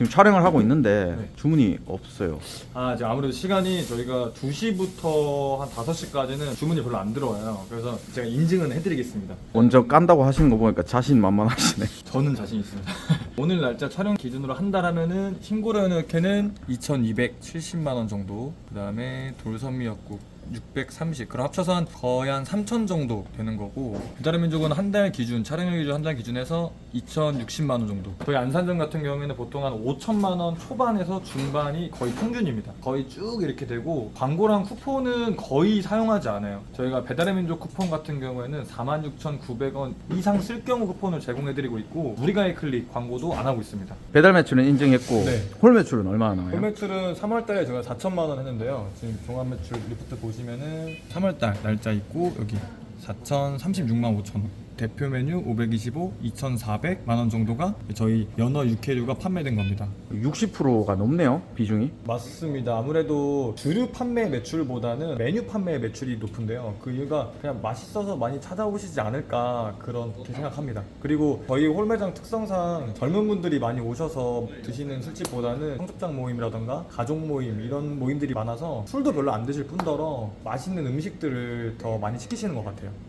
지금 촬영을 하고 있는데 네. 주문이 없어요. 아, 이제 아무래도 시간이 저희가 2시부터 한 5시까지는 주문이 별로 안 들어와요. 그래서 제가 인증은 해드리겠습니다. 먼저 깐다고 하시는 거 보니까 자신 만만하시네. 저는 자신 있습니다. 오늘 날짜 촬영 기준으로 한 달 하면은 흰고라 연어회는 2,270만 원 정도. 그다음에 돌섬미역국 630. 그럼 합쳐서 한 거의 한 3천 정도 되는 거고. 배달의 민족은 한 달 기준, 촬영일 기준 한 달 기준에서 2,060만 원 정도. 저희 안산점 같은 경우에는 보통 한 5천만 원 초반에서 중반이 거의 평균입니다. 거의 쭉 이렇게 되고 광고랑 쿠폰은 거의 사용하지 않아요. 저희가 배달의 민족 쿠폰 같은 경우에는 46,900원 이상 쓸 경우 쿠폰을 제공해드리고 있고 우리가의 클릭 광고도 안 하고 있습니다. 배달 매출은 인증했고 네. 홀 매출은 얼마나 나와요? 홀 매출은 3월달에 제가 4천만 원 했는데요. 지금 종합 매출 리포트 보시면은 3월달 날짜 있고 여기 4,036만 5천 원. 대표 메뉴 525, 2,400만 원 정도가 저희 연어 육회류가 판매된 겁니다. 60%가 넘네요 비중이. 맞습니다. 아무래도 주류 판매 매출보다는 메뉴 판매 매출이 높은데요. 그 이유가 그냥 맛있어서 많이 찾아오시지 않을까 그렇게 생각합니다. 그리고 저희 홀매장 특성상 젊은 분들이 많이 오셔서 드시는 술집보다는 청첩장 모임이라던가 가족 모임 이런 모임들이 많아서 술도 별로 안 드실 뿐더러 맛있는 음식들을 더 많이 시키시는 것 같아요.